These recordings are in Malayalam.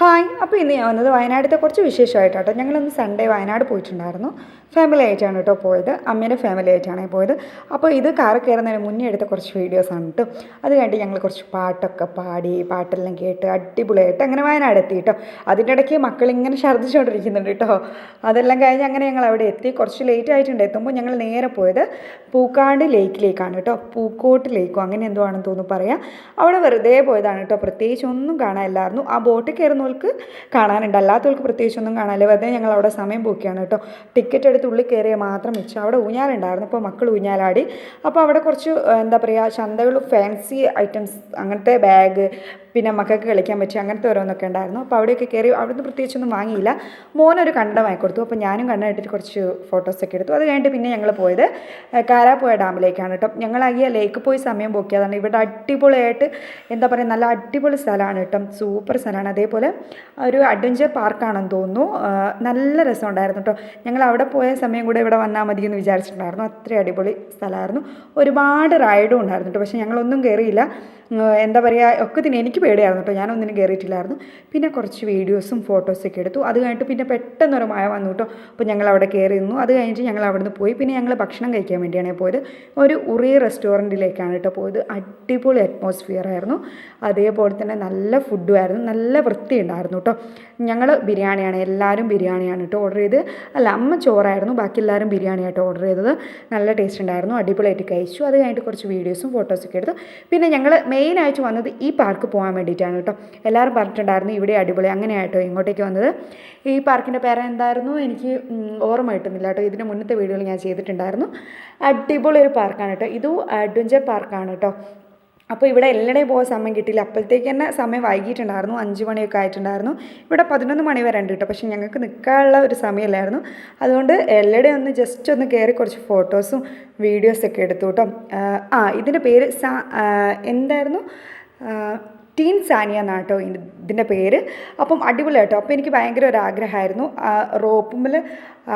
ഹായ് അപ്പോൾ ഇന്ന് ഞാൻ വന്നത് വയനാട്ടിലത്തെ കുറച്ച് വിശേഷമായിട്ടാട്ടോ. ഞങ്ങളൊന്ന് സൺഡേ വയനാട് പോയിട്ടുണ്ടായിരുന്നു. ഫാമിലി ആയിട്ടാണ് കേട്ടോ പോയത്. അമ്മേന്റെ ഫാമിലി ആയിട്ടാണ് പോയത്. അപ്പോൾ ഇത് കാറ് കയറുന്നതിന് മുന്നേ എടുത്ത കുറച്ച് വീഡിയോസാണ് കേട്ടോ അത് കഴിഞ്ഞിട്ട് ഞങ്ങൾ കുറച്ച് പാട്ടൊക്കെ പാടി പാട്ടെല്ലാം കേട്ട് അടിപൊളിയായിട്ട് അങ്ങനെ വയനാട് എത്തി കേട്ടോ അതിന്റെ ഇടയ്ക്ക് മക്കളിങ്ങനെ ഛർദ്ദിച്ചുകൊണ്ടിരിക്കുന്നുണ്ട് കേട്ടോ അതെല്ലാം കഴിഞ്ഞ് അങ്ങനെ ഞങ്ങൾ അവിടെ എത്തി. കുറച്ച് ലേറ്റ് ആയിട്ടുണ്ട് എത്തുമ്പോൾ ഞങ്ങൾ നേരെ പോയത് പൂക്കാട് ലേക്കിലേക്കാണ് കേട്ടോ പൂക്കോട്ട് ലേക്കോ. അങ്ങനെ എന്തോ ആണെന്ന് തോന്നുന്നു പറയാം. അവിടെ വെറുതെ പോയതാണ് കേട്ടോ പ്രത്യേകിച്ച് ഒന്നും കാണാനില്ലായിരുന്നു. ആ ബോട്ടിൽ കയറുന്നവർക്ക് കാണാനുണ്ട്. അല്ലാത്തവർക്ക് പ്രത്യേകിച്ച് ഒന്നും കാണാനില്ല. വെറുതെ ഞങ്ങൾ അവിടെ സമയം പോക്കിയാണ് കേട്ടോ ടിക്കറ്റ് എടുത്ത് ഉള്ളിൽ കയറിയ മാത്രം വെച്ചു അവിടെ ഊഞ്ഞാലുണ്ടായിരുന്നു. അപ്പോൾ മക്കൾ ഊഞ്ഞാലാടി. അപ്പോൾ അവിടെ കുറച്ച് എന്താ പറയുക ചന്തകൾ ഫാൻസി ഐറ്റംസ് അങ്ങനത്തെ ബാഗ് പിന്നെ മക്കൾക്ക് കളിക്കാൻ പറ്റിയ അങ്ങനത്തെ ഓരോന്നൊക്കെ ഉണ്ടായിരുന്നു. അപ്പോൾ അവിടെയൊക്കെ കയറി അവിടുന്ന് പ്രത്യേകിച്ചൊന്നും വാങ്ങിയില്ല. മോനൊരു കണ്ടം കൊടുത്തു. അപ്പോൾ ഞാനും കണ്ണിട്ടിട്ട് കുറച്ച് ഫോട്ടോസൊക്കെ എടുത്തു. അത് കഴിഞ്ഞിട്ട് പിന്നെ ഞങ്ങൾ പോയത് കാരാപ്പുഴ ഡാമിലേക്കാണ് കേട്ടോ. ഞങ്ങളാകിയ ലേക്ക് പോയി സമയം പോക്കിയതാണ്. ഇവിടെ അടിപൊളിയായിട്ട് എന്താ പറയുക നല്ല അടിപൊളി സ്ഥലമാണ് കേട്ടോ. സൂപ്പർ സ്ഥലമാണ്. അതേപോലെ ഒരു അഡ്വഞ്ചർ പാർക്കാണെന്ന് തോന്നുന്നു. നല്ല രസമുണ്ടായിരുന്നു കേട്ടോ. ഞങ്ങൾ അവിടെ പോയ സമയം കൂടെ ഇവിടെ വന്നാൽ മതി എന്ന് വിചാരിച്ചിട്ടുണ്ടായിരുന്നു. അത്രയും അടിപൊളി സ്ഥലമായിരുന്നു. ഒരുപാട് റൈഡും ഉണ്ടായിരുന്നു പക്ഷേ ഞങ്ങളൊന്നും കയറിയില്ല. എന്താ പറയുക ഒക്കെ തന്നെ എനിക്ക് പേടിയായിരുന്നു കേട്ടോ ഞാനൊന്നിനും കയറിയിട്ടില്ലായിരുന്നു പിന്നെ കുറച്ച് വീഡിയോസും ഫോട്ടോസൊക്കെ എടുത്തു. അത് കഴിഞ്ഞിട്ട് പിന്നെ പെട്ടെന്നൊരു മഴ വന്നു കേട്ടോ അപ്പോൾ ഞങ്ങൾ അവിടെ കയറി നിന്നു. അത് കഴിഞ്ഞിട്ട് ഞങ്ങൾ അവിടെ നിന്ന് പോയി. പിന്നെ ഞങ്ങൾ ഭക്ഷണം കഴിക്കാൻ വേണ്ടിയാണ് പോയത്. ഒരു ഉറി റെസ്റ്റോറന്റിലേക്കാണ് കേട്ടോ പോയത്. അടിപൊളി അറ്റ്മോസ്ഫിയർ ആയിരുന്നു. അതേപോലെ തന്നെ നല്ല ഫുഡും ആയിരുന്നു. നല്ല വൃത്തി ഉണ്ടായിരുന്നു കേട്ടോ ഞങ്ങൾ ബിരിയാണിയാണ്. എല്ലാവരും ബിരിയാണിയാണ് കേട്ടോ ഓർഡർ ചെയ്ത് അല്ല അമ്മ ചോറായിരുന്നു. ബാക്കി എല്ലാവരും ബിരിയാണി ബിരിയാണിയായിട്ട് ഓർഡർ ചെയ്തത്. നല്ല ടേസ്റ്റ് ഉണ്ടായിരുന്നു. അടിപൊളിയായിട്ട് കഴിച്ചു. അത് കഴിഞ്ഞിട്ട് കുറച്ച് വീഡിയോസും ഫോട്ടോസൊക്കെ എടുത്തു. പിന്നെ ഞങ്ങൾ മെയിനായിട്ട് വന്നത് ഈ പാർക്ക് പോകാൻ വേണ്ടിയിട്ടാണ് കേട്ടോ. എല്ലാവരും പറഞ്ഞിട്ടുണ്ടായിരുന്നു ഇവിടെ അടിപൊളി അങ്ങനെയായിട്ടോ ഇങ്ങോട്ടേക്ക് വന്നത്. ഈ പാർക്കിന്റെ പേര് എന്തായിരുന്നു? എനിക്ക് ഓർമ്മ കിട്ടുന്നില്ല കേട്ടോ. ഇതിന് മുന്നത്തെ വീഡിയോയിൽ ഞാൻ ചെയ്തിട്ടുണ്ടായിരുന്നു. അടിപൊളി ഒരു പാർക്കാണ് കേട്ടോ. ഇതും അഡ്വഞ്ചർ പാർക്കാണ് കേട്ടോ. അപ്പോൾ ഇവിടെ എല്ലായിടെയും പോകാൻ സമയം കിട്ടിയില്ല. അപ്പോഴത്തേക്ക് തന്നെ സമയം വൈകിട്ടുണ്ടായിരുന്നു അഞ്ച് മണിയൊക്കെ ആയിട്ടുണ്ടായിരുന്നു. ഇവിടെ പതിനൊന്ന് മണി വരെ ഉണ്ട് കേട്ടോ. പക്ഷേ ഞങ്ങൾക്ക് നിൽക്കാനുള്ള ഒരു സമയമല്ലായിരുന്നു. അതുകൊണ്ട് എല്ലായിടെയും ഒന്ന് ജസ്റ്റ് ഒന്ന് കയറി കുറച്ച് ഫോട്ടോസും വീഡിയോസൊക്കെ എടുത്തു കേട്ടോ. ആ, ഇതിന്റെ പേര് സാ എന്തായിരുന്നു? ടീൻ സാനിയ എന്നാട്ടോ ഇതിന്റെ പേര്. അപ്പം അടിപൊളി കേട്ടോ അപ്പോൾ എനിക്ക് ഭയങ്കര ഒരു ആഗ്രഹമായിരുന്നു. ആ റോപ്പുമ്പിൽ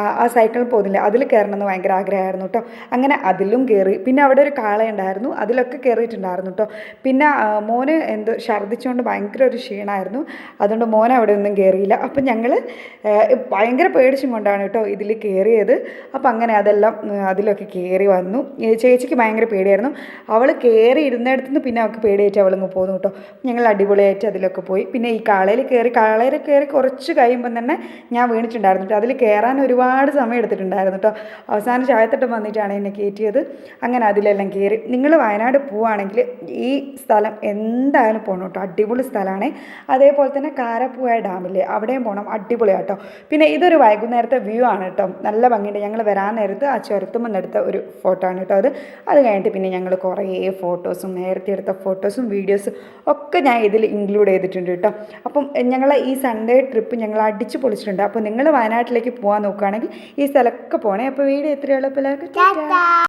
ആ സൈക്കിളിൽ പോകുന്നില്ല. അതിൽ കയറണമെന്ന് ഭയങ്കര ആഗ്രഹമായിരുന്നു കേട്ടോ. അങ്ങനെ അതിലും കയറി. പിന്നെ അവിടെ ഒരു കാളയുണ്ടായിരുന്നു അതിലൊക്കെ കയറിയിട്ടുണ്ടായിരുന്നു കേട്ടോ. പിന്നെ മോന് എന്തോ ഛർദ്ദിച്ചുകൊണ്ട് ഭയങ്കര ഒരു ക്ഷീണമായിരുന്നു അതുകൊണ്ട് മോൻ അവിടെ ഒന്നും കയറിയില്ല. അപ്പം ഞങ്ങൾ ഭയങ്കര പേടിച്ചും കൊണ്ടാണ് കേട്ടോ ഇതിൽ കയറിയത്. അപ്പം അങ്ങനെ അതെല്ലാം അതിലൊക്കെ കയറി വന്നു. ചേച്ചിക്ക് ഭയങ്കര പേടിയായിരുന്നു. അവൾ കയറി ഇരുന്നിടത്തുനിന്ന് പിന്നെ അവൾക്ക് പേടിയായിട്ട് അവളങ്ങ് പോന്നു കേട്ടോ. ഞങ്ങൾ അടിപൊളിയായിട്ട് അതിലൊക്കെ പോയി. പിന്നെ ഈ കാളയിൽ കയറി കാളയിൽ കയറി കുറച്ച് കഴിയുമ്പം തന്നെ ഞാൻ വീണിട്ടുണ്ടായിരുന്നു കേട്ടോ. അതിൽ കയറാൻ ഒരുപാട് സമയം എടുത്തിട്ടുണ്ടായിരുന്നു കേട്ടോ. അവസാനം ചായത്തട്ടം വന്നിട്ടാണ് എന്നെ കയറ്റിയത്. അങ്ങനെ അതിലെല്ലാം കയറി. നിങ്ങൾ വയനാട് പോവുകയാണെങ്കിൽ ഈ സ്ഥലം എന്തായാലും പോകണം കേട്ടോ. അടിപൊളി സ്ഥലമാണ്. അതേപോലെ തന്നെ കാരപ്പുഴ ഡാമില്ലേ അവിടെയും പോകണം അടിപൊളിയാട്ടോ പിന്നെ ഇതൊരു വൈകുന്നേരത്തെ വ്യൂ ആണ് കേട്ടോ. നല്ല ഭംഗിയുണ്ട്. ഞങ്ങൾ വരാൻ നേരത്ത് ആ ചുരത്തുമ്പോൾ എടുത്ത ഒരു ഫോട്ടോ ആണ് കേട്ടോ അത്. അത് കഴിഞ്ഞിട്ട് പിന്നെ ഞങ്ങൾ കുറേ ഫോട്ടോസും നേരത്തെ എടുത്ത ഫോട്ടോസും വീഡിയോസും ഒക്കെ ഞാൻ ഇതിൽ ഇൻക്ലൂഡ് ചെയ്തിട്ടുണ്ട് കേട്ടോ. അപ്പം ഞങ്ങൾ ഈ സൺഡേ ട്രിപ്പ് ഞങ്ങൾ അടിച്ചു പൊളിച്ചിട്ടുണ്ട്. അപ്പോൾ നിങ്ങൾ വയനാട്ടിലേക്ക് പോകാൻ നോക്കുകയാണെങ്കിൽ ഈ സ്ഥലമൊക്കെ പോകണേ അപ്പോൾ വീഡിയോ എത്രയുള്ള ടാറ്റാ.